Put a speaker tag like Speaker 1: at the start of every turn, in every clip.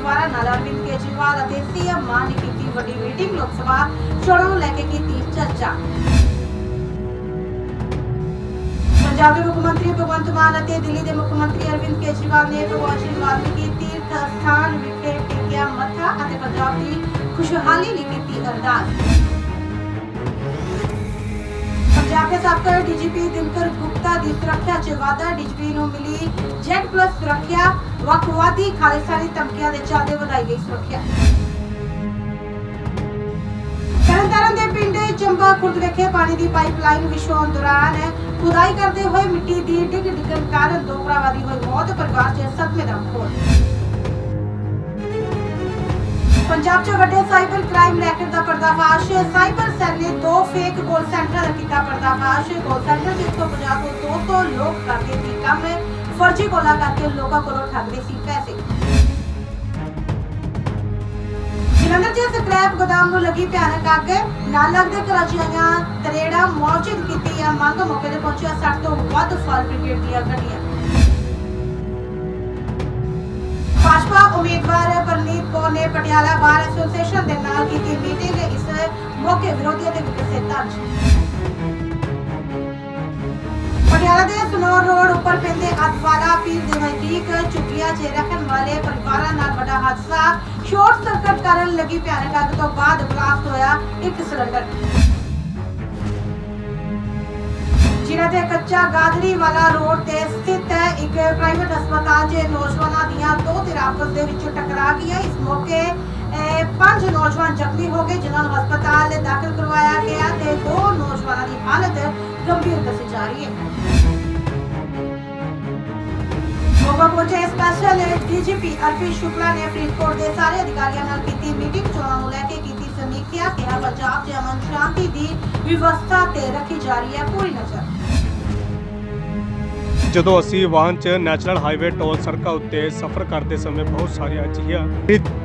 Speaker 1: ਦੁਆਰਾ ਨਾਲ ਅਰਵਿੰਦ ਕੇਜਰੀਵਾਲ ਅਤੇ ਸੀਐਮ ਮਾਨ ਨੇ ਕੀਤੀ ਵੱਡੀ ਮੀਟਿੰਗ, ਲੋਕ ਸਭਾ ਚੋਣਾਂ ਨੂੰ ਲੈ ਕੇ ਕੀਤੀ ਚਰਚਾ। ਪੰਜਾਬ ਦੇ ਮੁੱਖ ਮੰਤਰੀ ਭਗਵੰਤ ਮਾਨ ਅਤੇ ਦਿੱਲੀ ਦੇ ਮੁੱਖ ਮੰਤਰੀ ਅਰਵਿੰਦ ਕੇਜਰੀਵਾਲ ਨੇ ਭਗਵਾਨ ਸ਼੍ਰੀ ਵਾਲਮੀਕੀ ਤੀਰਥ ਸਥਾਨ ਵਿਖੇ ਟੇਕਿਆ ਮੱਥਾ ਅਤੇ ਪੰਜਾਬ ਦੀ ਖੁਸ਼ਹਾਲੀ ਲਈ ਕੀਤੀ ਅਰਦਾਸ। ਪੰਜਾਬ ਦੇ ਸਾਬਕਾ ਡੀਜੀਪੀ ਦਿਨਕਰ ਗੁਪਤਾ ਦੀ ਸੁਰੱਖਿਆ 'ਚ ਵਾਧਾ ਡੀਜੀਪੀ ਨੂੰ ਮਿਲੀ ਜੈਟ ਪਲੱਸ ਸੁਰੱਖਿਆ। ਵੱਖਵਾਦੀ ਖਾਲਿਸਤਾਨੀ ਧਮਕੀਆਂ ਦੇ ਚੱਲਦੇ ਵਧਾਈ ਗਈ ਸੁਰੱਖਿਆ। ਤਰਨਤਾਰਨ ਦੇ ਪਿੰਡ ਚੰਬਾ ਖੁਰਦ ਵਿਖੇ ਪਾਣੀ ਦੀ ਪਾਈਪਲਾਈਨ ਵਿਛਾਉਣ ਦੌਰਾਨ ਖੁਦਾਈ ਕਰਦੇ ਹੋਏ ਮਿੱਟੀ ਦੀ ਡਿੱਗ ਡਿੱਗਣ ਕਾਰਨ ਦੋ ਭਰਾਵਾਂ ਦੀ ਹੋਈ ਮੌਤ, ਪਰਿਵਾਰ 'ਚ ਸਦਮੇ ਦਾ ਮਾਹੌਲ। ਪੰਜਾਬ 'ਚ ਵੱਡੇ ਸਾਈਬਰ ਕ੍ਰਾਈਮ ਰੈਕਟ ਦਾ ਪਰਦਾਫਾਸ਼। ਸਾਈਬਰ ਸੈੱਲ ਨੇ ਦੋ ਫੇਕ ਕਾਲ ਸੈਂਟਰ ਦਾ ਕੀਤਾ ਪਰਦਾਫਾਸ਼। ਕਾਲ ਸੈਂਟਰ ਦੇ 150 ਤੋਂ 200 ਲੋਕ ਕਰਦੇ ਸੀ ਕੰਮ। ਫਰਜ਼ੀ ਕਾਲਾਂ ਕਰਕੇ ਲੋਕਾਂ ਕੋਲੋਂ ਠੱਗਦੇ ਸੀ ਪੈਸੇ। ਜਲੰਧਰ ਦੇ ਸਕ੍ਰੈਪ ਗੋਦਾਮ ਨੂੰ ਲੱਗੀ ਭਿਆਨਕ ਅੱਗ। ਨਾਲ ਲੱਗਦੇ ਕਰਾਚੀਆਂ ਤਰੇੜਾ ਮੌਜੂਦ ਕੀਤੀ ਆ ਮੰਗ ਮੌਕੇ ਤੇ ਪਹੁੰਚਿਆ 60 ਤੋਂ ਵੱਧ ਫਾਇਰ ਬ੍ਰਿਗੇਡ ਦੀਆਂ ਗੱਡੀਆਂ। ਭਾਜਪਾ ਉਮੀਦਵਾਰ ਪਰਨੀਤ ਕੌਰ ਨੇ ਪਟਿਆਲਾ ਬਾਰ ਐਸੋਸੀਏਸ਼ਨ ਦੇ ਨਾਲ ਕੀਤੀ ਮੀਟਿੰਗ, ਇਸ ਮੌਕੇ ਵਿਰੋਧੀਆਂ ਦੇ ਗੁੱਸੇ ਦਰਜ ਪਟਿਆਲਾ ਦੇ ਸਨੌਰ ਰੋਡ ਉੱਪਰ ਪੈਂਦੇ ਅਦਵਾਲਾ ਪੀਰ ਦੇ ਨਜ਼ਦੀਕ ਝੁੱਗੀਆਂ 'ਚ ਰਹਿਣ ਵਾਲੇ ਪਰਿਵਾਰਾਂ ਨਾਲ ਵੱਡਾ ਹਾਦਸਾ। ਸ਼ਾਰਟ ਸਰਕਟ ਕਾਰਨ ਲੱਗੀ ਭਿਆਨਕ ਅੱਗ ਤੋਂ ਬਾਅਦ ਬਲਾਸਟ ਹੋਇਆ ਇੱਕ ਸਿਲੰਡਰ। ਜਿਨ੍ਹਾਂ ਦੇ ਕੱਚਾ ਗਾਦਰੀ ਵਾਲਾ ਰੋਡ ਤੇ ਸਥਿਤ ਹੈ, ਇੱਕ ਪ੍ਰਾਈਵੇਟ ਹਸਪਤਾਲ 'ਚ ਨੌਜਵਾਨਾਂ ਦੀਆਂ ਦੋ ਧਿਰ ਆਪਸ ਦੇ ਵਿੱਚ ਟਕਰਾ ਗਈਆਂ। ਇਸ ਮੌਕੇ ਪੰਜ ਨੌਜਵਾਨ ਜ਼ਖਮੀ ਹੋ ਗਏ, ਜਿਨ੍ਹਾਂ ਨੂੰ ਹਸਪਤਾਲ ਦਾਖਲ ਕਰਵਾਇਆ ਗਿਆ ਤੇ ਦੋ ਨੌਜਵਾਨਾਂ ਦੀ ਹਾਲਤ ਗੰਭੀਰ ਦੱਸੀ ਜਾ ਰਹੀ ਹੈ। ਮੋਗਾ ਪਹੁੰਚੇ ਸਪੈਸ਼ਲ ਡੀਜੀਪੀ ਅਰਪੀ ਸ਼ੁਕਲਾ ਨੇ ਫਰੀਦਕੋਟ ਦੇ ਸਾਰੇ ਅਧਿਕਾਰੀਆਂ ਨਾਲ ਕੀਤੀ ਮੀਟਿੰਗ ਚੋਣਾਂ ਨੂੰ ਲੈ ਕੇ ਕੀਤੀ ਸਮੀਖਿਆ, ਕਿਹਾ ਪੰਜਾਬ 'ਚ ਅਮਨ ਸ਼ਾਂਤੀ ਦੀ ਵਿਵਸਥਾ ਤੇ ਰੱਖੀ ਜਾ ਰਹੀ ਹੈ। ਪੂਰੀ ਨਜ਼ਰ
Speaker 2: ਜਦੋਂ ਅਸੀਂ ਵਾਹਨ 'ਚ ਨੈਸ਼ਨਲ ਹਾਈਵੇ ਟੋਲ ਸੜਕਾਂ ਉੱਤੇ ਸਫ਼ਰ ਕਰਦੇ ਸਮੇਂ ਬਹੁਤ ਸਾਰੀਆਂ ਅਜਿਹੀਆਂ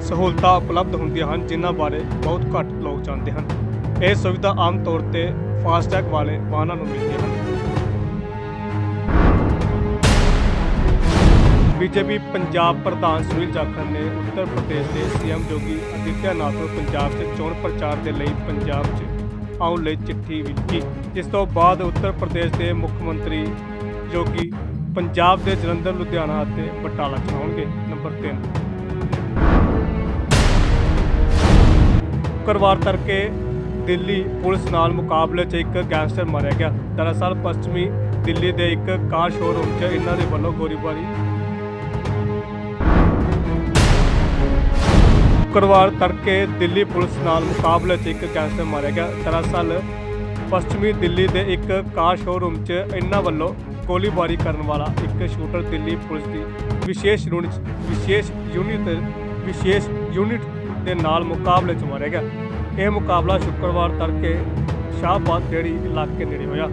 Speaker 2: ਸਹੂਲਤਾਂ ਉਪਲਬਧ ਹੁੰਦੀਆਂ ਹਨ, ਜਿਨ੍ਹਾਂ ਬਾਰੇ ਬਹੁਤ ਘੱਟ ਲੋਕ ਜਾਣਦੇ ਹਨ। ਇਹ ਸੁਵਿਧਾ ਆਮ ਤੌਰ ਤੇ ਫਾਸਟੈਗ ਵਾਲੇ ਵਾਹਨਾਂ ਨੂੰ ਮਿਲਦੀਆਂ ਹਨ। ਬੀਜੇਪੀ ਪੰਜਾਬ ਪ੍ਰਧਾਨ ਸੁਨੀਲ ਜਾਖੜ ਨੇ ਉੱਤਰ ਪ੍ਰਦੇਸ਼ ਦੇ ਸੀਐਮ ਜੋਗੀ ਆਦਿੱਤਿਆਨਾਥ ਨੂੰ ਪੰਜਾਬ 'ਚ ਚੋਣ ਪ੍ਰਚਾਰ ਦੇ ਲਈ ਪੰਜਾਬ 'ਚ ਆਉਣ ਲਈ ਚਿੱਠੀ ਵੀ ਲਿਖੀ। ਜਿਸ ਤੋਂ ਬਾਅਦ ਉੱਤਰ ਪ੍ਰਦੇਸ਼ ਦੇ ਮੁੱਖ ਮੰਤਰੀ ਜੋ ਕਿ ਪੰਜਾਬ ਦੇ ਜਲੰਧਰ, ਲੁਧਿਆਣਾ ਅਤੇ ਬਟਾਲਾ 'ਚ ਨੰਬਰ 3 ਸ਼ੁੱਕਰਵਾਰ ਤੜਕੇ ਦਿੱਲੀ ਪੁਲਿਸ ਨਾਲ ਮੁਕਾਬਲੇ 'ਚ ਇੱਕ ਗੈਂਗਸਟਰ ਮਾਰਿਆ ਗਿਆ। ਦਰਅਸਲ ਪੱਛਮੀ ਦਿੱਲੀ ਦੇ ਇੱਕ ਕਾਰ ਸ਼ੋਰੂਮ 'ਚ ਇਹਨਾਂ ਦੇ ਵੱਲੋਂ ਗੋਲੀਬਾਰੀ। ਸ਼ੁੱਕਰਵਾਰ ਤੜਕੇ ਦਿੱਲੀ ਪੁਲਿਸ ਨਾਲ ਮੁਕਾਬਲੇ 'ਚ ਇੱਕ ਗੈਂਗਸਟਰ ਮਾਰਿਆ ਗਿਆ। ਦਰਅਸਲ ਪੱਛਮੀ ਦਿੱਲੀ ਦੇ ਇੱਕ ਕਾਰ ਸ਼ੋਰੂਮ 'ਚ ਇਹਨਾਂ ਵੱਲੋਂ ਗੋਲੀਬਾਰੀ ਕਰਨ ਵਾਲਾ ਇੱਕ ਸ਼ੂਟਰ ਦਿੱਲੀ ਪੁਲਿਸ ਦੀ ਵਿਸ਼ੇਸ਼ ਯੂਨਿਟ ਵਿਸ਼ੇਸ਼ ਯੂਨਿਟ ਵਿਸ਼ੇਸ਼ ਯੂਨਿਟ ਦੇ ਨਾਲ ਮੁਕਾਬਲੇ 'ਚ ਮਾਰਿਆ ਗਿਆ। ਇਹ ਮੁਕਾਬਲਾ ਸ਼ੁੱਕਰਵਾਰ ਤੜਕੇ ਸ਼ਾਹਬਾਦ ਡੇੜੀ ਇਲਾਕੇ ਨੇੜੇ ਹੋਇਆ।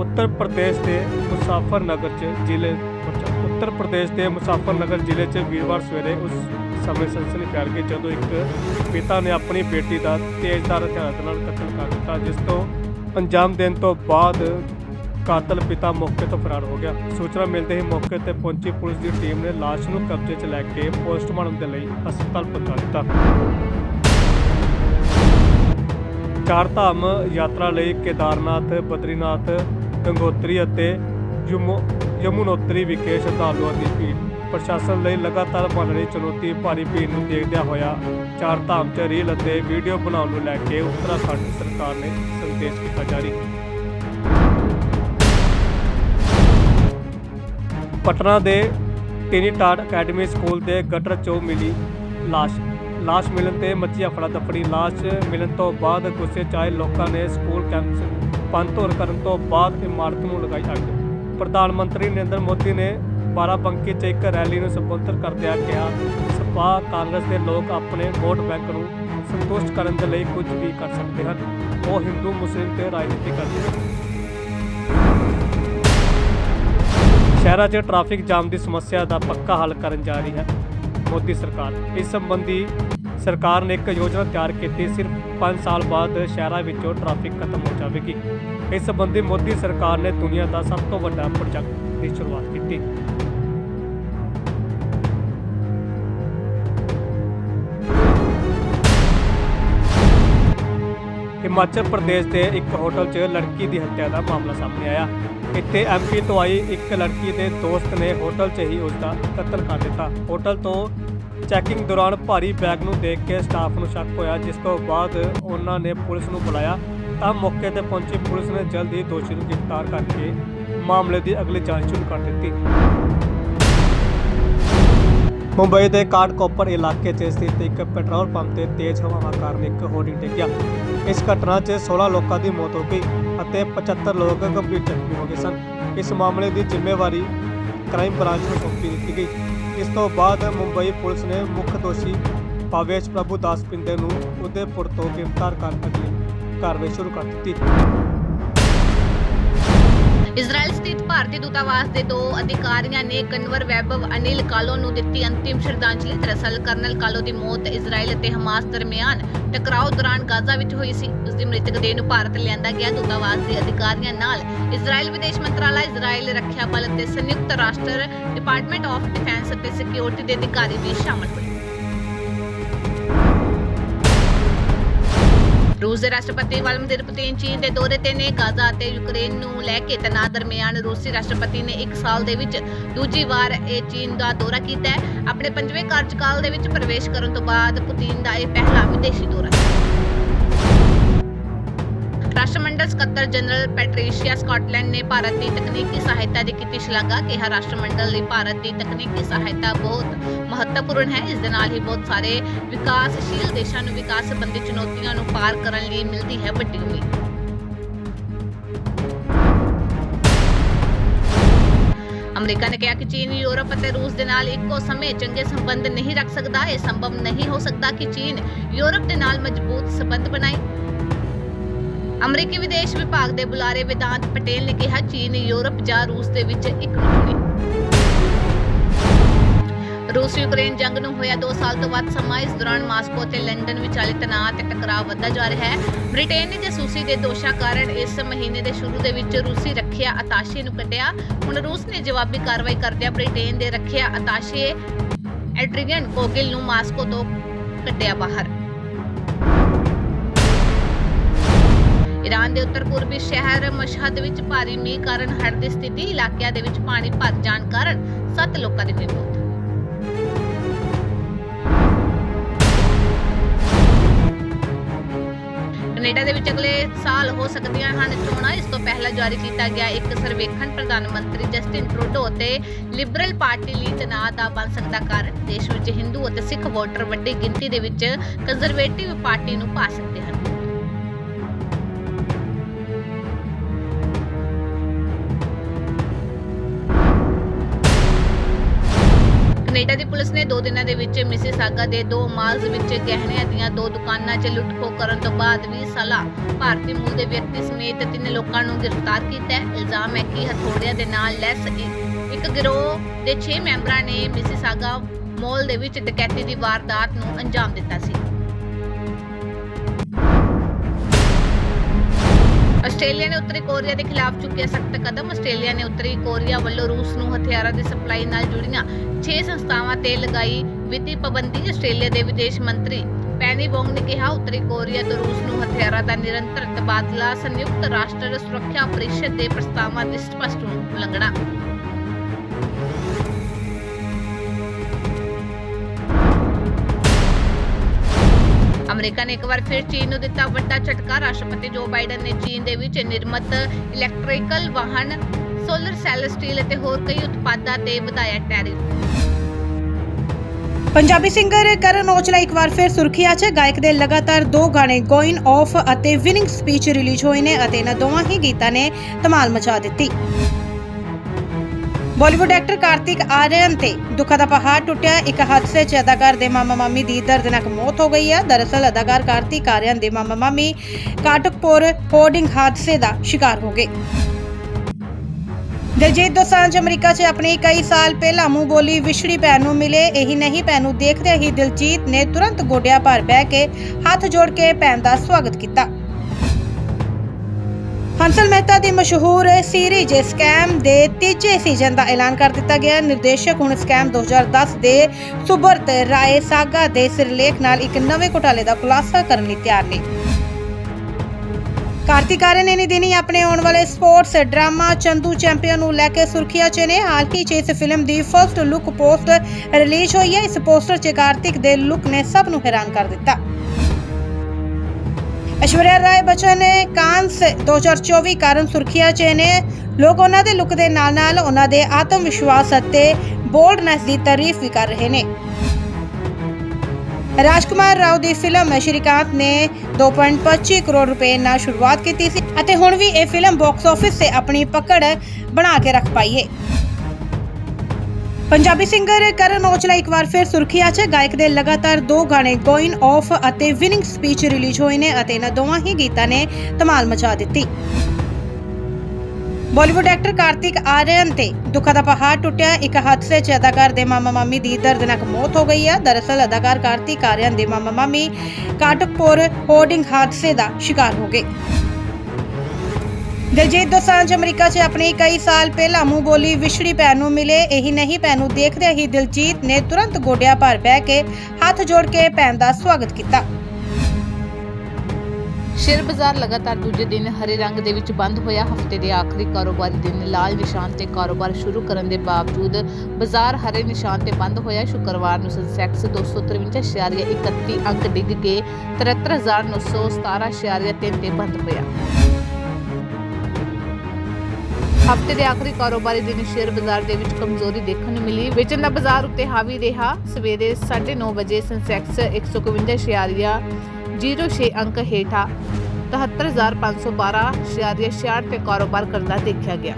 Speaker 2: ਉੱਤਰ ਪ੍ਰਦੇਸ਼ ਦੇ ਮੁਜ਼ਾਫਰਨਗਰ ਚ ਜ਼ਿਲ੍ਹੇ, ਉੱਤਰ ਪ੍ਰਦੇਸ਼ ਦੇ ਮੁਜ਼ਾਫਰਨਗਰ ਜ਼ਿਲ੍ਹੇ ਚ ਵੀਰਵਾਰ ਸਵੇਰੇ ਉਸ ਸਮੇਂ ਸਨਸਨੀ ਫੈਲ ਗਈ ਜਦੋਂ ਇੱਕ ਪਿਤਾ ਨੇ ਆਪਣੀ ਬੇਟੀ ਦਾ ਤੇਜ਼ਧਾਰ ਹਥਿਆਰ ਨਾਲ ਕਤਲ ਕਰ ਦਿੱਤਾ, ਜਿਸ ਤੋਂ ਅੰਜਾਮ ਦੇਣ ਤੋਂ ਬਾਅਦ ਕਾਤਲ ਪਿਤਾ ਮੌਕੇ ਤੋਂ ਫਰਾਰ ਹੋ ਗਿਆ। ਸੂਚਨਾ ਮਿਲਦੇ ਹੀ ਮੌਕੇ ਤੇ ਪਹੁੰਚੀ ਪੁਲਿਸ ਦੀ ਟੀਮ ਨੇ ਲਾਸ਼ ਨੂੰ ਕਬਜ਼ੇ 'ਚ ਲੈ ਕੇ ਪੋਸਟਮਾਰਟਮ ਦੇ ਲਈ ਹਸਪਤਾਲ ਪਹੁੰਚਾ ਦਿੱਤਾ। ਚਾਰ ਧਾਮ ਯਾਤਰਾ ਲਈ ਕੇਦਾਰਨਾਥ, ਬਦਰੀਨਾਥ, ਗੰਗੋਤਰੀ ਅਤੇ ਯਮੁ, ਯਮੁਨੋਤਰੀ ਵਿਖੇ ਸ਼ਰਧਾਲੂਆਂ ਦੀ ਭੀੜ। ਪ੍ਰਸ਼ਾਸਨ ਲਈ ਲਗਾਤਾਰ ਬਣ ਰਹੀ ਚੁਣੌਤੀ ਭਾਰੀ ਭੀੜ ਨੂੰ ਦੇਖਦਿਆਂ ਹੋਇਆ ਚਾਰ ਧਾਮ ਚ ਰੀਲ ਅਤੇ ਵੀਡੀਓ ਬਣਾਉਣ ਨੂੰ ਲੈ ਕੇ ਉੱਤਰਾਖੰਡ ਸਰਕਾਰ ਨੇ ਸੰਦੇਸ਼ ਕੀਤਾ ਜਾਰੀ। ਪਟਨਾ ਦੇ ਟਿਨੀਟਾਟ ਅਕੈਡਮੀ ਸਕੂਲ ਦੇ ਗਟਰ ਚੋਂ ਮਿਲੀ ਲਾਸ਼। ਲਾਸ਼ ਮਿਲਣ ਤੇ ਮੱਚੀ ਅਫੜਾ ਦਫੜੀ। ਲਾਸ਼ ਮਿਲਣ ਤੋਂ ਬਾਅਦ ਗੁੱਸੇ 'ਚ ਆਏ ਲੋਕਾਂ ਨੇ ਸਕੂਲ ਕੈਂਪਸ ਪੰਤੋੜ ਕਰਨ ਤੋਂ ਬਾਅਦ ਇਮਾਰਤ ਨੂੰ ਲਗਾਈ ਅੱਗ। ਪ੍ਰਧਾਨ ਮੰਤਰੀ ਨਰਿੰਦਰ ਮੋਦੀ ਨੇ ਬਾਰਾਬੰਕੀ 'ਚ ਇੱਕ ਰੈਲੀ ਨੂੰ ਸੰਬੋਧਨ ਕਰਦਿਆਂ ਕਿਹਾ, ਸਪਾ ਕਾਂਗਰਸ ਦੇ ਲੋਕ ਆਪਣੇ ਵੋਟ ਬੈਂਕ ਨੂੰ ਸੰਤੁਸ਼ਟ ਕਰਨ ਦੇ ਲਈ ਕੁਝ ਵੀ ਕਰ ਸਕਦੇ ਹਨ। ਉਹ ਹਿੰਦੂ, ਮੁਸਲਿਮ ਤੇ ਰਾਜਨੀਤੀ ਕਰਦੇ ਹਨ। ਸ਼ਹਿਰਾਂ 'ਚ ਟ੍ਰੈਫਿਕ ਜਾਮ ਦੀ ਸਮੱਸਿਆ ਦਾ ਪੱਕਾ ਹੱਲ ਕਰਨ ਜਾ ਰਹੀ ਹੈ ਮੋਦੀ ਸਰਕਾਰ। ਇਸ ਸੰਬੰਧੀ ਸਰਕਾਰ ਨੇ ਇੱਕ ਯੋਜਨਾ ਤਿਆਰ ਕੀਤੀ, ਸਿਰਫ 5 ਸਾਲ ਬਾਅਦ ਸ਼ਹਿਰਾਂ ਵਿੱਚੋਂ ਟ੍ਰੈਫਿਕ ਖਤਮ ਹੋ ਜਾਵੇਗੀ। ਇਸ ਸੰਬੰਧੀ ਮੋਦੀ ਸਰਕਾਰ ਨੇ ਦੁਨੀਆ ਦਾ ਸਭ ਤੋਂ ਵੱਡਾ ਪ੍ਰੋਜੈਕਟ ਦੀ ਸ਼ੁਰੂਆਤ ਕੀਤੀ। ਹਿਮਾਚਲ ਪ੍ਰਦੇਸ਼ ਦੇ ਇੱਕ ਹੋਟਲ 'ਚ ਲੜਕੀ ਦੀ ਹੱਤਿਆ ਦਾ ਮਾਮਲਾ ਸਾਹਮਣੇ ਆਇਆ। ਇੱਥੇ ਐਮਪੀ ਤੋਂ ਆਈ ਇੱਕ ਲੜਕੀ ਦੇ ਦੋਸਤ ਨੇ ਹੋਟਲ 'ਚ ਹੀ ਉਸ ਦਾ ਕਤਲ ਕਰ ਦਿੱਤਾ। ਹੋਟਲ ਤੋਂ ਚੈਕਿੰਗ ਦੌਰਾਨ ਭਾਰੀ ਬੈਗ ਨੂੰ ਦੇਖ ਕੇ ਸਟਾਫ ਨੂੰ ਸ਼ੱਕ ਹੋਇਆ, ਜਿਸ ਤੋਂ ਬਾਅਦ ਉਹਨਾਂ ਨੇ ਪੁਲਿਸ ਨੂੰ ਬੁਲਾਇਆ। ਤਾਂ ਮੌਕੇ ਤੇ ਪਹੁੰਚੀ ਪੁਲਿਸ ਨੇ ਜਲਦੀ ਦੋਸ਼ੀ ਨੂੰ ਗ੍ਰਿਫਤਾਰ ਕਰਕੇ ਮਾਮਲੇ ਦੀ ਅਗਲੀ ਜਾਂਚ ਸ਼ੁਰੂ ਕਰ ਦਿੱਤੀ। ਮੁੰਬਈ ਦੇ ਕਾਟਕੋਪਰ ਇਲਾਕੇ 'ਚ ਸਥਿਤ ਇੱਕ ਪੈਟਰੋਲ ਪੰਪ ਤੇ ਤੇਜ਼ ਹਵਾਵਾਂ ਕਾਰਨ ਇੱਕ ਹੋਰਡਿੰਗ ਡਿੱਗਿਆ। ਇਸ ਘਟਨਾ 'ਚ 16 ਲੋਕਾਂ ਦੀ ਮੌਤ ਹੋ ਗਈ ਅਤੇ 75 ਲੋਕ ਗੰਭੀਰ ਜ਼ਖਮੀ ਹੋ ਗਏ ਸਨ। ਇਸ ਮਾਮਲੇ ਦੀ ਜ਼ਿੰਮੇਵਾਰੀ ਕ੍ਰਾਈਮ ਬ੍ਰਾਂਚ ਨੂੰ ਸੌਂਪੀ ਦਿੱਤੀ ਗਈ। ਇਸ ਤੋਂ ਬਾਅਦ ਮੁੰਬਈ ਪੁਲਿਸ ਨੇ ਮੁੱਖ ਦੋਸ਼ੀ ਭਾਵੇਸ਼ ਪ੍ਰਭੂ ਦਾਸ ਪਿੰਦੇ ਨੂੰ ਉਦੈਪੁਰ ਤੋਂ ਗ੍ਰਿਫਤਾਰ ਕਰਨ ਅਗਲੀ ਕਾਰਵਾਈ ਸ਼ੁਰੂ ਕਰ ਦਿੱਤੀ।
Speaker 3: ਇਜ਼ਰਾਈਲ ਸਥਿਤ ਭਾਰਤੀ ਦੂਤਾਵਾਸ ਦੇ ਦੋ ਅਧਿਕਾਰੀਆਂ ਨੇ ਕਨਵਰ ਵੈਭਵ ਅਨਿਲ ਕਾਲੋ ਨੂੰ ਦਿੱਤੀ ਅੰਤਿਮ ਸ਼ਰਧਾਂਜਲੀ ਦਰਅਸਲ ਕਰਨਲ ਕਾਲੋ ਦੀ ਮੌਤ ਇਜ਼ਰਾਈਲ ਅਤੇ ਹਮਾਸ ਦਰਮਿਆਨ ਟਕਰਾਓ ਦੌਰਾਨ ਗਾਜ਼ਾ ਵਿੱਚ ਹੋਈ ਸੀ। ਉਸ ਦੀ ਮ੍ਰਿਤਕ ਦੇਹ ਨੂੰ ਭਾਰਤ ਲਿਆਂਦਾ ਗਿਆ। ਦੂਤਾਵਾਸ ਦੇ ਅਧਿਕਾਰੀਆਂ ਨਾਲ ਇਜ਼ਰਾਈਲ ਵਿਦੇਸ਼ ਮੰਤਰਾਲਾ ਇਜ਼ਰਾਈਲ ਰੱਖਿਆ ਬਲ ਅਤੇ ਸੰਯੁਕਤ ਰਾਸ਼ਟਰ ਡਿਪਾਰਟਮੈਂਟ ਆਫ ਡਿਫੈਂਸ ਅਤੇ ਸਿਕਿਉਰਿਟੀ ਦੇ ਅਧਿਕਾਰੀ ਵੀ ਸ਼ਾਮਲ ਹੋਏ। ਰੂਸ ਦੇ ਰਾਸ਼ਟਰਪਤੀ ਵਲਾਦੀਮਿਰ ਪੁਤਿਨ, ਚੀਨ ਦੇ ਦੌਰੇ ਤੇ ਨੇ ਗਾਜ਼ਾ ਅਤੇ ਯੂਕਰੇਨ ਨੂੰ ਲੈ ਕੇ ਤਣਾਅ ਦਰਮਿਆਨ ਰੂਸੀ ਰਾਸ਼ਟਰਪਤੀ ਨੇ 1 ਸਾਲ ਦੇ ਵਿੱਚ ਦੂਜੀ ਵਾਰ ਇਹ ਚੀਨ ਦਾ ਦੌਰਾ ਕੀਤਾ ਹੈ। ਆਪਣੇ ਪੰਜਵੇਂ ਕਾਰਜਕਾਲ ਦੇ ਵਿੱਚ ਪ੍ਰਵੇਸ਼ ਕਰਨ ਤੋਂ ਬਾਅਦ ਪੁਤਿਨ ਦਾ ਇਹ ਪਹਿਲਾ ਵਿਦੇਸ਼ੀ ਦੌਰਾ ਹੈ ਰਾਸ਼ਟਰਮੰਡਲ ਸਕੱਤਰ ਜਨਰਲ ਪੈਟਰੀਸ਼ੀਆ ਸਕਾਟਲੈਂਡ ਨੇ ਭਾਰਤ ਦੀ ਤਕਨੀਕੀ ਸਹਾਇਤਾ ਦੀ ਕੀਤੀ ਸ਼ਲਾਘਾ। ਕਿਹਾ, ਰਾਸ਼ਟਰਮੰਡਲ ਲਈ ਭਾਰਤ ਦੀ ਤਕਨੀਕੀ ਸਹਾਇਤਾ ਬਹੁਤ ਮਹੱਤਵਪੂਰਨ ਹੈ। ਇਸ ਦੇ ਨਾਲ ਹੀ ਬਹੁਤ ਸਾਰੇ ਵਿਕਾਸਸ਼ੀਲ ਦੇਸ਼ਾਂ ਨੂੰ ਵਿਕਾਸ ਸੰਬੰਧੀ ਚੁਣੌਤੀਆਂ ਨੂੰ ਪਾਰ ਕਰਨ ਲਈ ਮਿਲਦੀ ਹੈ ਵੱਡੀ ਉਮੀਦ। ਅਮਰੀਕਾ ਨੇ ਕਿਹਾ ਕਿ ਚੀਨ, ਯੂਰਪ ਅਤੇ ਰੂਸ ਦੇ ਨਾਲ ਇੱਕੋ ਸਮੇਂ ਚੰਗੇ ਸੰਬੰਧ ਨਹੀਂ ਰੱਖ ਸਕਦਾ। ਇਹ ਸੰਭਵ ਨਹੀਂ ਹੋ ਸਕਦਾ ਕਿ ਚੀਨ ਯੂਰਪ ਦੇ ਨਾਲ ਮਜ਼ਬੂਤ ਸੰਬੰਧ ਬਣਾਏ। ਅਮਰੀਕੀ ਵਿਦੇਸ਼ ਵਿਭਾਗ ਦੇ ਬੁਲਾਰੇ ਵਿਦਾਂਤ ਪਟੇਲ ਨੇ ਕਿਹਾ, ਚੀਨ, ਯੂਰਪ ਜਾਂ ਰੂਸ ਦੇ ਵਿੱਚ ਇੱਕ ਨੂੰ। ਰੂਸ ਯੂਕਰੇਨ ਜੰਗ ਨੂੰ ਹੋਇਆ 2 ਸਾਲ ਤੋਂ ਵੱਧ ਸਮਾਂ, ਇਸ ਦੌਰਾਨ ਮਾਸਕੋ ਤੇ ਲੰਡਨ ਵਿਚਾਲੇ ਤਣਾਅ ਤੇ ਟਕਰਾਅ ਵੱਧਦਾ ਜਾ ਰਿਹਾ ਹੈ। ਬ੍ਰਿਟੇਨ ਨੇ ਜਾਸੂਸੀ ਦੇ ਦੋਸ਼ਾਂ ਕਾਰਨ ਇਸ ਮਹੀਨੇ ਦੇ ਸ਼ੁਰੂ ਦੇ ਵਿੱਚ ਰੂਸੀ ਰੱਖਿਆ ਅਤਾਸ਼ੇ ਨੂੰ ਕੱਢਿਆ। ਹੁਣ ਰੂਸ ਨੇ ਜਵਾਬੀ ਕਾਰਵਾਈ ਕਰਦਿਆਂ ਬ੍ਰਿਟੇਨ ਦੇ ਰੱਖਿਆ ਅਤਾਸ਼ੇ ਐਡਰੀਅਨ ਕੋਗਿਲ ਨੂੰ ਮਾਸਕੋ ਤੋਂ ਕੱਢਿਆ ਬਾਹਰ। ਈਰਾਨ ਦੇ ਉੱਤਰ ਪੂਰਬੀ ਸ਼ਹਿਰ ਮਸ਼ਹਦ ਵਿੱਚ ਭਾਰੀ ਮੀਂਹ ਕਾਰਨ ਹੜ੍ਹ ਦੀ ਸਥਿਤੀ ਇਲਾਕਿਆਂ ਦੇ ਵਿੱਚ ਪਾਣੀ ਭਰ ਜਾਣ ਕਾਰਨ 7 ਲੋਕਾਂ ਦੀ ਹੋਈ ਮੌਤ। ਕੈਨੇਡਾ ਦੇ ਵਿੱਚ ਅਗਲੇ ਸਾਲ ਹੋ ਸਕਦੀਆਂ ਹਨ ਚੋਣਾਂ। ਇਸ ਤੋਂ ਪਹਿਲਾਂ ਜਾਰੀ ਕੀਤਾ ਗਿਆ ਇੱਕ ਸਰਵੇਖਣ ਪ੍ਰਧਾਨ ਮੰਤਰੀ ਜਸਟਿਨ ਟਰੂਡੋ ਅਤੇ ਲਿਬਰਲ ਪਾਰਟੀ ਲਈ ਤਣਾਅ ਦਾ ਬਣ ਸਕਦਾ ਕਾਰਨ ਦੇਸ਼ ਵਿੱਚ ਹਿੰਦੂ ਅਤੇ ਸਿੱਖ ਵੋਟਰ ਵੱਡੀ ਗਿਣਤੀ ਦੇ ਵਿੱਚ ਕੰਜ਼ਰਵੇਟਿਵ ਪਾਰਟੀ ਨੂੰ ਪਾ ਸਕਦੇ ਹਨ। ਕੈਨੇਡਾ ਦੀ ਪੁਲਿਸ ਨੇ 2 ਦਿਨਾਂ ਦੇ ਵਿੱਚ ਮਿਸੀਸਾਗਾ ਦੇ ਦੋ ਮਾਲਜ਼ ਵਿੱਚ ਗਹਿਣਿਆਂ ਦੀਆਂ ਦੋ ਦੁਕਾਨਾਂ 'ਚ ਲੁੱਟ-ਖੋਹ ਕਰਨ ਤੋਂ ਬਾਅਦ 20 ਸਾਲਾ ਭਾਰਤੀ ਮੂਲ ਦੇ ਵਿਅਕਤੀ ਸਮੇਤ ਤਿੰਨ ਲੋਕਾਂ ਨੂੰ ਗ੍ਰਿਫਤਾਰ ਕੀਤਾ ਹੈ। ਇਲਜ਼ਾਮ ਹੈ ਕਿ ਹਥੌੜਿਆਂ ਦੇ ਨਾਲ ਲੈਸ ਇੱਕ ਗਿਰੋਹ ਦੇ 6 ਮੈਂਬਰਾਂ ਨੇ ਮਿਸੀਸਾਗਾ ਮਾਲ ਦੇ ਵਿੱਚ ਡਕੈਤੀ ਦੀ ਵਾਰਦਾਤ ਨੂੰ ਅੰਜਾਮ ਦਿੱਤਾ ਸੀ। ਆਸਟ੍ਰੇਲੀਆ ਨੇ ਉੱਤਰੀ ਕੋਰੀਆ ਦੇ ਖਿਲਾਫ ਚੁੱਕਿਆ ਸਖਤ ਕਦਮ। ਆਸਟ੍ਰੇਲੀਆ ਨੇ ਉੱਤਰੀ ਕੋਰੀਆ ਵੱਲੋਂ ਰੂਸ ਨੂੰ ਹਥਿਆਰਾਂ ਦੀ ਸਪਲਾਈ ਨਾਲ ਜੁੜੀਆਂ 6 ਸੰਸਥਾਵਾਂ ਤੇ ਲਗਾਈ ਵਿੱਤੀ ਪਾਬੰਦੀ। ਆਸਟ੍ਰੇਲੀਆ ਦੇ ਵਿਦੇਸ਼ ਮੰਤਰੀ ਪੈਨੀ ਵੋਂਗ ਨੇ ਕਿਹਾ, ਉੱਤਰੀ ਕੋਰੀਆ ਤੋਂ ਰੂਸ ਨੂੰ ਹਥਿਆਰਾਂ ਦਾ ਨਿਰੰਤਰ ਤਬਾਦਲਾ, ਸੰਯੁਕਤ ਰਾਸ਼ਟਰ ਸੁਰੱਖਿਆ ਪਰਿਸ਼ਦ ਦੇ ਪ੍ਰਸਤਾਵਾਂ ਦੀ ਸਪਸ਼ਟ ਉਲੰਘਣਾ। ਅਮਰੀਕਾ ਨੇ ਇੱਕ ਵਾਰ ਫਿਰ ਚੀਨ ਨੂੰ ਦਿੱਤਾ ਵੱਡਾ ਝਟਕਾ। ਰਾਸ਼ਟਰਪਤੀ ਜੋ ਬਾਈਡਨ ਨੇ ਚੀਨ ਦੇ ਵਿੱਚ ਨਿਰਮਿਤ ਇਲੈਕਟ੍ਰੀਕਲ ਵਾਹਨ, ਸੋਲਰ ਸੈੱਲ, ਸਟੀਲ ਅਤੇ ਹੋਰ ਕਈ ਉਤਪਾਦਾਂ ਤੇ ਵਧਾਇਆ ਟੈਰਿਫ।
Speaker 1: ਪੰਜਾਬੀ ਸਿੰਗਰ ਕਰਨ ਔਜਲਾ ਇੱਕ ਵਾਰ ਫਿਰ ਸੁਰਖੀਆਂ 'ਚ। ਗਾਇਕ ਦੇ ਲਗਾਤਾਰ ਦੋ ਗਾਣੇ ਗੋਇਨ ਆਫ ਅਤੇ ਵਿਨਿੰਗ ਸਪੀਚ ਰਿਲੀਜ਼ ਹੋਏ ਨੇ ਅਤੇ ਇਹਨਾਂ ਦੋਵਾਂ ਹੀ ਗੀਤਾਂ ਨੇ ਧਮਾਲ ਮਚਾ ਦਿੱਤੀ। ਬਾਲੀਵੁੱਡ ਐਕਟਰ ਕਾਰਤਿਕ ਆਰੀਅਨ ਤੇ ਦੁੱਖਾਂ ਦਾ ਪਹਾੜ ਟੁੱਟਿਆ। ਇੱਕ ਹਾਦਸੇ 'ਚ ਅਦਾਕਾਰ ਦੇ ਮਾਮਾ ਮਾਮੀ ਦੀ ਦਰਦਨਾਕ ਮੌਤ ਹੋ ਗਈ ਹੈ। ਦਰਅਸਲ ਅਦਾਕਾਰ ਕਾਰਤਿਕ ਆਰੀਅਨ ਦੇ ਮਾਮਾ ਮਾਮੀ ਕਾਟਕਪੁਰ ਹੋਰਡਿੰਗ ਹਾਦਸੇ ਦਾ ਸ਼ਿਕਾਰ ਹੋ ਗਏ। ਦਿਲਜੀਤ ਦੋਸਾਂਝ ਅਮਰੀਕਾ 'ਚ ਆਪਣੀ ਕਈ ਸਾਲ ਪਹਿਲਾਂ ਮੂੰਹ ਬੋਲੀ ਵਿਛੜੀ ਭੈਣ ਨੂੰ ਮਿਲੇ। ਇਹੀ ਨਹੀਂ, ਭੈਣ ਨੂੰ ਦੇਖਦਿਆਂ ਹੀ ਦਿਲਜੀਤ ਨੇ ਤੁਰੰਤ ਗੋਡਿਆਂ ਭਾਰ ਬਹਿ ਕੇ ਹੱਥ ਜੋੜ ਕੇ ਭੈਣ ਦਾ ਸਵਾਗਤ ਕੀਤਾ। ਹੰਸਲ ਮਹਿਤਾ ਦੀ ਮਸ਼ਹੂਰ ਸੀਰੀਜ਼ ਸਕੈਮ ਦੇ ਤੀਜੇ ਸੀਜ਼ਨ ਦਾ ਐਲਾਨ ਕਰ ਦਿੱਤਾ ਗਿਆ। ਨਿਰਦੇਸ਼ਕ ਹੁਣ ਸਕੈਮ 2010 ਦੇ ਸੁਬਰਤ ਰਾਏ ਸਾਗਾ ਦੇ ਸਿਰਲੇਖ ਨਾਲ ਇੱਕ ਨਵੇਂ ਘੁਟਾਲੇ ਦਾ ਖੁਲਾਸਾ ਕਰਨ ਲਈ ਤਿਆਰ ਨੇ। ਕਾਰਤਿਕ ਆਰੀਅਨ ਨੇ ਦਿਨੀ ਆਪਣੇ ਆਉਣ ਵਾਲੇ ਸਪੋਰਟਸ ਡਰਾਮਾ ਚੰਦੂ ਚੈਂਪੀਅਨ ਨੂੰ ਲੈ ਕੇ ਸੁਰਖੀਆਂ 'ਚ ਨੇ। ਹਾਲ ਹੀ 'ਚ ਇਸ ਫਿਲਮ ਦੀ ਫਰਸਟ ਲੁੱਕ ਪੋਸਟਰ ਰਿਲੀਜ਼ ਹੋਈ ਹੈ। ਇਸ ਪੋਸਟਰ 'ਚ ਕਾਰਤਿਕ ਦੇ ਲੁੱਕ ਨੇ ਸਭ ਨੂੰ ਹੈਰਾਨ ਕਰ ਦਿੱਤਾ। ਐਸ਼ਵਰਿਆ ਰਾਏ ਬਚਨ ਨੇ ਕਾਂਸ 2024 ਕਾਰਨ ਸੁਰਖੀਆਂ 'ਚ ਨੇ। ਲੋਕ ਉਹਨਾਂ ਦੇ ਲੁੱਕ ਦੇ ਨਾਲ-ਨਾਲ ਉਹਨਾਂ ਦੇ ਆਤਮ ਵਿਸ਼ਵਾਸ ਅਤੇ ਬੋਲਡਨੈਸ ਦੀ ਤਾਰੀਫ ਵੀ ਕਰ ਰਹੇ ਨੇ। ਰਾਜਕੁਮਾਰ ਰਾਓ ਦੀ ਫਿਲਮ ਸ਼੍ਰੀਕਾਂਤ ਨੇ 2.25 ਕਰੋੜ ਰੁਪਏ ਨਾਲ ਸ਼ੁਰੂਆਤ ਕੀਤੀ ਸੀ ਅਤੇ ਹੁਣ ਵੀ ਇਹ ਫਿਲਮ ਬਾਕਸ ਆਫਿਸ ਤੇ ਆਪਣੀ ਪਕੜ ਬਣਾ ਕੇ ਰੱਖ ਪਾਈ ਹੈ ਪੰਜਾਬੀ ਸਿੰਗਰ ਕਰਨ ਔਜਲਾ ਇੱਕ ਵਾਰ ਫਿਰ ਸੁਰਖੀਆਂ 'ਚ। ਗਾਇਕ ਦੇ ਲਗਾਤਾਰ ਦੋ ਗਾਣੇ ਗੋਇਨ ਆਫ ਅਤੇ ਵਿਨਿੰਗ ਸਪੀਚ ਰਿਲੀਜ਼ ਹੋਏ ਨੇ ਅਤੇ ਇਹਨਾਂ ਦੋਵਾਂ ਹੀ ਗੀਤਾਂ ਨੇ ਧਮਾਲ ਮਚਾ ਦਿੱਤੀ। ਬਾਲੀਵੁੱਡ ਐਕਟਰ ਕਾਰਤਿਕ ਆਰੀਅਨ ਤੇ ਦੁੱਖਾਂ ਦਾ ਪਹਾੜ ਟੁੱਟਿਆ। ਇੱਕ ਹਾਦਸੇ 'ਚ ਅਦਾਕਾਰ ਦੇ ਮਾਮਾ ਮਾਮੀ ਦੀ ਦਰਦਨਾਕ ਮੌਤ ਹੋ ਗਈ ਹੈ ਦਰਅਸਲ ਅਦਾਕਾਰ ਕਾਰਤਿਕ ਆਰੀਅਨ ਦੇ ਮਾਮਾ ਮਾਮੀ ਕਾਟਕਪੁਰ ਹੋਰਡਿੰਗ ਹਾਦਸੇ ਦਾ ਸ਼ਿਕਾਰ ਹੋ ਗਏ। ਦਿਲਜੀਤ ਦੋਸਾਂਝ ਅਮਰੀਕਾ 'ਚ ਆਪਣੀ ਕਈ ਸਾਲ ਪਹਿਲਾਂ ਮੂੰਹ ਬੋਲੀ ਵਿਛੜੀ ਭੈਣ ਨੂੰ ਮਿਲੇ, ਇਹੀ ਨਹੀਂ ਭੈਣ ਨੂੰ ਦੇਖਦਿਆਂ ਹੀ ਦਿਲਜੀਤ ਨੇ ਤੁਰੰਤ ਗੋਡਿਆਂ ਭਰ ਬਹਿ ਕੇ ਹੱਥ ਜੋੜ ਕੇ ਭੈਣ ਦਾ ਸਵਾਗਤ ਕੀਤਾ।
Speaker 3: ਸ਼ੇਅਰ ਬਾਜ਼ਾਰ ਲਗਾਤਾਰ ਦੂਜੇ ਦਿਨ ਹਰੇ ਰੰਗ ਦੇ ਵਿੱਚ ਬੰਦ ਹੋਇਆ। ਹਫ਼ਤੇ ਦੇ ਆਖਰੀ ਕਾਰੋਬਾਰੀ ਦਿਨ ਲਾਲ ਨਿਸ਼ਾਨ ਤੇ ਕਾਰੋਬਾਰ ਸ਼ੁਰੂ ਕਰਨ ਦੇ ਬਾਵਜੂਦ ਬਾਜ਼ਾਰ ਹਰੇ ਨਿਸ਼ਾਨ ਤੇ ਬੰਦ ਹੋਇਆ। ਸ਼ੁੱਕਰਵਾਰ ਨੂੰ ਸੈਂਸੈਕਸ 253.31 ਅੰਕ ਡਿੱਗ ਕੇ 73917.3 ਤੇ ਬੰਦ ਹੋਇਆ। ਹਫ਼ਤੇ ਦੇ ਆਖਰੀ ਕਾਰੋਬਾਰੀ ਦਿਨ ਸ਼ੇਅਰ ਬਾਜ਼ਾਰ ਦੇ ਵਿੱਚ ਕਮਜ਼ੋਰੀ ਦੇਖਣ ਨੂੰ ਮਿਲੀ। ਵੇਚਣ ਦਾ ਬਾਜ਼ਾਰ ਉੱਤੇ ਹਾਵੀ ਰਿਹਾ। ਸਵੇਰੇ 9:30 ਵਜੇ ਸੈਂਸੈਕਸ 151.06 ਅੰਕ ਹੇਠਾਂ 77512.66 ਤੇ ਕਾਰੋਬਾਰ ਕਰਦਾ ਦੇਖਿਆ ਗਿਆ।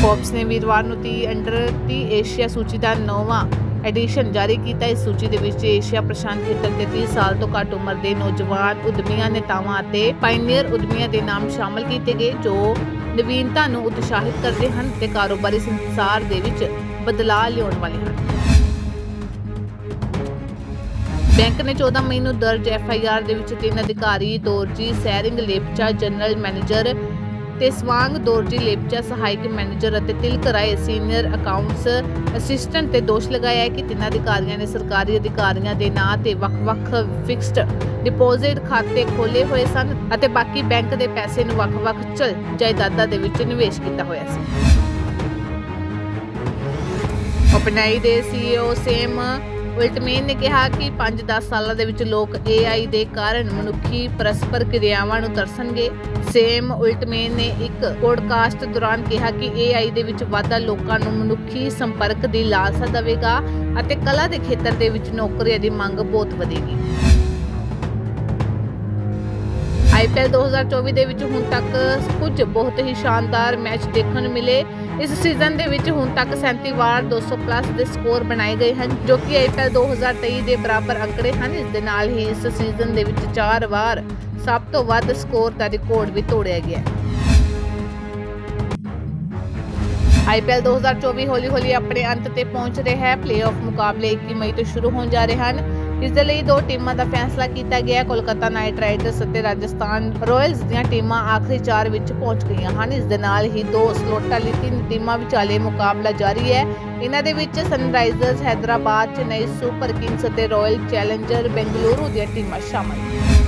Speaker 3: ਫੋਰਬਸ ਨੇ ਵੀਰਵਾਰ ਨੂੰ 30 ਅੰਡਰ 30 ਏਸ਼ੀਆ ਸੂਚੀ ਦਾ ਨੌਵਾਂ ਐਡੀਸ਼ਨ ਜਾਰੀ ਕੀਤਾ। ਇਸ ਸੂਚੀ ਦੇ ਵਿੱਚ ਏਸ਼ੀਆ ਪ੍ਰਸ਼ਾਂਤ ਖੇਤਰ ਦੇ 30 ਸਾਲ ਤੋਂ ਘੱਟ ਉਮਰ ਦੇ ਨੌਜਵਾਨ ਉਦਮੀਆਂ ਨੇਤਾਵਾਂ ਅਤੇ ਪਾਇਨੀਅਰ ਉਦਮੀਆਂ ਦੇ ਨਾਮ ਸ਼ਾਮਲ ਕੀਤੇ ਗਏ, ਜੋ ਨਵੀਨਤਾ ਨੂੰ ਉਤਸ਼ਾਹਿਤ ਕਰਦੇ ਹਨ ਤੇ ਕਾਰੋਬਾਰੀ ਸੰਸਾਰ ਦੇ ਵਿੱਚ ਬਦਲਾਅ ਲਿਆਉਣ ਵਾਲੇ ਹਨ। ਬੈਂਕ ਨੇ 14 ਮਈ ਨੂੰ ਦਰਜ ਐਫ ਆਈ ਆਰ ਦੇ ਵਿੱਚ ਤਿੰਨ ਅਧਿਕਾਰੀ ਦੋਰਜੀ ਸੈਰਿੰਗ, ਲੇਪਚਾ, ਜਨਰਲ ਮੈਨੇਜਰ ਤੇ ਸਵਾਂਗ ਦੋਰਜੀ ਲੇਪਚਾ ਸਹਾਇਕ ਮੈਨੇਜਰ ਅਤੇ Tilak Rai senior accounts assistant ਤੇ ਦੋਸ਼ ਲਗਾਇਆ ਹੈ ਕਿ ਤਿੰਨ ਅਧਿਕਾਰੀਆਂ ਨੇ ਸਰਕਾਰੀ ਅਧਿਕਾਰੀਆਂ ਦੇ ਨਾਂ ਤੇ ਵੱਖ-ਵੱਖ ਫਿਕਸਡ ਡਿਪੋਜ਼ਿਟ ਖਾਤੇ ਖੋਲੇ ਹੋਏ ਸਨ ਅਤੇ ਬਾਕੀ ਬੈਂਕ ਦੇ ਪੈਸੇ ਨੂੰ ਵੱਖ-ਵੱਖ ਚਲ ਜਾਇਦਾਦਾਂ ਦੇ ਵਿੱਚ ਨਿਵੇਸ਼ ਕੀਤਾ ਹੋਇਆ ਸੀ। ਓਪਨਆਈ ਦੇ ਸੀਈਓ ਸੇਮ ਉਲਟਮੇਨ ਨੇ ਕਿਹਾ ਕਿ 5-10 ਸਾਲਾਂ ਦੇ ਵਿੱਚ ਲੋਕ AI ਦੇ ਕਾਰਨ ਮਨੁੱਖੀ ਪਰਸਪਰ ਕਿਰਿਆਵਾਂ ਨੂੰ ਤਰਸਣਗੇ। ਸੇਮ ਉਲਟਮੇਨ ਨੇ ਇੱਕ ਪੋਡਕਾਸਟ ਦੌਰਾਨ ਕਿਹਾ ਕਿ AI ਦੇ ਵਿੱਚ ਵਾਧਾ ਲੋਕਾਂ ਨੂੰ ਮਨੁੱਖੀ ਸੰਪਰਕ ਦੀ ਲਾਲਸਾ ਦੇਵੇਗਾ ਅਤੇ ਕਲਾ ਦੇ ਖੇਤਰ ਦੇ ਵਿੱਚ ਨੌਕਰੀਆਂ ਦੀ ਮੰਗ ਬਹੁਤ ਵਧੇਗੀ। ਆਈਪੀਐਲ 2024 ਦੇ ਵਿੱਚ ਹੁਣ ਤੱਕ ਕੁਝ ਬਹੁਤ ਹੀ ਸ਼ਾਨਦਾਰ ਮੈਚ ਦੇਖਣ ਨੂੰ ਮਿਲੇ। ਇਸ ਸੀਜ਼ਨ ਦੇ ਵਿੱਚ ਹੁਣ ਤੱਕ 37 ਵਾਰ 200 ਪਲੱਸ ਦੇ ਸਕੋਰ ਬਣਾਏ ਗਏ ਹਨ, ਜੋ ਕਿ ਆਈਪੀਐਲ 2023 ਦੇ ਬਰਾਬਰ ਅੰਕੜੇ ਹਨ। ਇਸ ਦੇ ਨਾਲ ਹੀ ਇਸ ਸੀਜ਼ਨ ਦੇ ਵਿੱਚ 4 ਵਾਰ ਸਭ ਤੋਂ ਵੱਧ ਸਕੋਰ ਦਾ ਰਿਕਾਰਡ ਵੀ ਤੋੜਿਆ ਗਿਆ ਹੈ। ਆਈਪੀਐਲ 2024 ਹੌਲੀ-ਹੌਲੀ ਆਪਣੇ ਅੰਤ ਤੇ ਪਹੁੰਚ ਰਿਹਾ ਹੈ। ਪਲੇਆਫ ਮੁਕਾਬਲੇ 21 ਮਈ ਤੋਂ ਸ਼ੁਰੂ ਹੋਣ ਜਾ ਰਹੇ ਹਨ। ਇਸ ਦੇ ਲਈ ਦੋ ਟੀਮਾਂ ਦਾ ਫੈਸਲਾ ਕੀਤਾ ਗਿਆ। ਕੋਲਕਾਤਾ ਨਾਈਟ ਰਾਈਡਰਸ ਅਤੇ ਰਾਜਸਥਾਨ ਰਾਇਲਸ ਦੀਆਂ ਟੀਮਾਂ ਆਖਰੀ ਚਾਰ ਵਿੱਚ ਪਹੁੰਚ ਗਈਆਂ ਹਨ। ਇਸ ਦੇ ਨਾਲ ਹੀ ਦੋ ਸਲੋਟਾਂ ਲਈ ਤਿੰਨ ਟੀਮਾਂ ਵਿਚਾਲੇ ਮੁਕਾਬਲਾ ਜਾਰੀ ਹੈ। ਇਹਨਾਂ ਦੇ ਵਿੱਚ Sunrisers Hyderabad, Chennai super kings ਅਤੇ ਰਾਇਲ ਚੈਲੰਜਰ ਬੈਂਗਲੁਰੂ ਦੀਆਂ ਟੀਮਾਂ ਸ਼ਾਮਲ ਹਨ।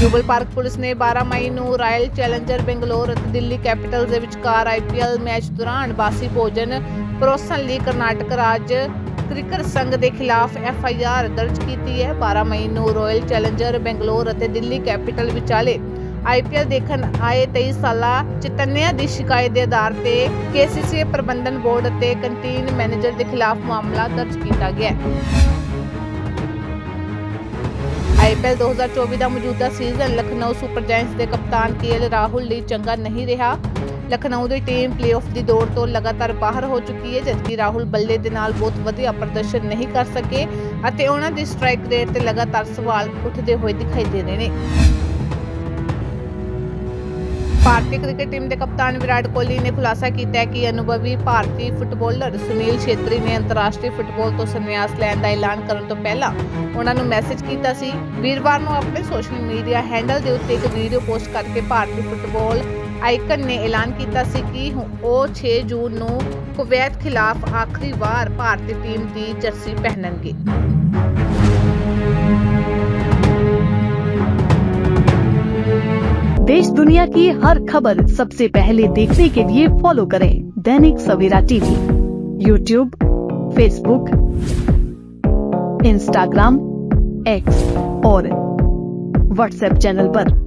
Speaker 3: ਜੁਬਲ ਪਾਰਕ ਪੁਲਿਸ ਨੇ 12 ਮਈ ਨੂੰ ਰਾਇਲ ਚੈਲੰਜਰ ਬੰਗਲੌਰ ਅਤੇ ਦਿੱਲੀ ਕੈਪੀਟਲਸ ਦੇ ਵਿਚਕਾਰ ਆਈਪੀਐਲ ਮੈਚ ਦੌਰਾਨ ਬਾਸੀ ਭੋਜਨ ਪਰੋਸਣ ਲਈ ਕਰਨਾਟਕ ਰਾਜ ਕ੍ਰਿਕਟ ਸੰਘ ਦੇ ਖਿਲਾਫ ਐਫਆਈਆਰ ਦਰਜ ਕੀਤੀ ਹੈ। 12 ਮਈ ਨੂੰ ਰਾਇਲ ਚੈਲੰਜਰ ਬੰਗਲੌਰ ਅਤੇ ਦਿੱਲੀ ਕੈਪੀਟਲ ਵਿਚਾਲੇ ਆਈਪੀਐਲ ਦੇਖਣ ਆਏ 23 ਸਾਲਾ ਚਿਤੰਨਿਆ ਦੀ ਸ਼ਿਕਾਇਤ ਦੇ ਆਧਾਰ ਤੇ ਕੇਸੀਸੀ ਪ੍ਰਬੰਧਨ ਬੋਰਡ ਅਤੇ ਕੰਟੀਨ ਮੈਨੇਜਰ ਦੇ ਖਿਲਾਫ ਮਾਮਲਾ ਦਰਜ ਕੀਤਾ ਗਿਆ ਹੈ। ਆਈਪੀਐਲ 2024 ਦਾ ਮੌਜੂਦਾ ਸੀਜ਼ਨ ਲਖਨਊ ਸੁਪਰ ਜਾਇੰਟਸ ਦੇ ਕਪਤਾਨ ਕੇਐਲ ਰਾਹੁਲ ਲਈ ਚੰਗਾ ਨਹੀਂ ਰਿਹਾ। ਲਖਨਊ ਦੀ ਟੀਮ ਪਲੇਆਫ ਦੀ ਦੌੜ ਤੋਂ ਲਗਾਤਾਰ ਬਾਹਰ ਹੋ ਚੁੱਕੀ ਹੈ, ਜਦਕਿ ਰਾਹੁਲ ਬੱਲੇ ਦੇ ਨਾਲ ਬਹੁਤ ਵਧੀਆ ਪ੍ਰਦਰਸ਼ਨ ਨਹੀਂ ਕਰ ਸਕੇ ਅਤੇ ਉਹਨਾਂ ਦੀ ਸਟ੍ਰਾਈਕ ਰੇਟ ਤੇ ਲਗਾਤਾਰ ਸਵਾਲ ਉੱਠਦੇ ਹੋਏ ਦਿਖਾਈ ਦੇ ਰਹੇ ਨੇ। ਭਾਰਤੀ ਕ੍ਰਿਕਟ ਟੀਮ ਦੇ ਕਪਤਾਨ ਵਿਰਾਟ ਕੋਹਲੀ ਨੇ ਖੁਲਾਸਾ ਕੀਤਾ ਹੈ ਕਿ ਅਨੁਭਵੀ ਭਾਰਤੀ ਫੁੱਟਬਾਲਰ ਸੁਨੀਲ ਛੇਤਰੀ ਨੇ ਅੰਤਰਰਾਸ਼ਟਰੀ ਫੁੱਟਬਾਲ ਤੋਂ ਸੰਨਿਆਸ ਲੈਣ ਦਾ ਐਲਾਨ ਕਰਨ ਤੋਂ ਪਹਿਲਾਂ ਉਹਨਾਂ ਨੂੰ ਮੈਸੇਜ ਕੀਤਾ ਸੀ। ਵੀਰਵਾਰ ਨੂੰ ਆਪਣੇ ਸੋਸ਼ਲ ਮੀਡੀਆ ਹੈਂਡਲ ਦੇ ਉੱਤੇ ਇੱਕ ਵੀਡੀਓ ਪੋਸਟ ਕਰਕੇ ਭਾਰਤੀ ਫੁੱਟਬਾਲ ਆਈਕਨ ਨੇ ਐਲਾਨ ਕੀਤਾ ਸੀ ਕਿ ਉਹ 6 ਜੂਨ ਨੂੰ ਕੁਵੈਤ ਖਿਲਾਫ ਆਖਰੀ ਵਾਰ ਭਾਰਤੀ ਟੀਮ ਦੀ ਜਰਸੀ ਪਹਿਨਣਗੇ
Speaker 4: देश दुनिया की हर खबर सबसे पहले देखने के लिए फॉलो करें Dainik Savera TV YouTube Facebook Instagram X और व्हाट्सएप चैनल पर।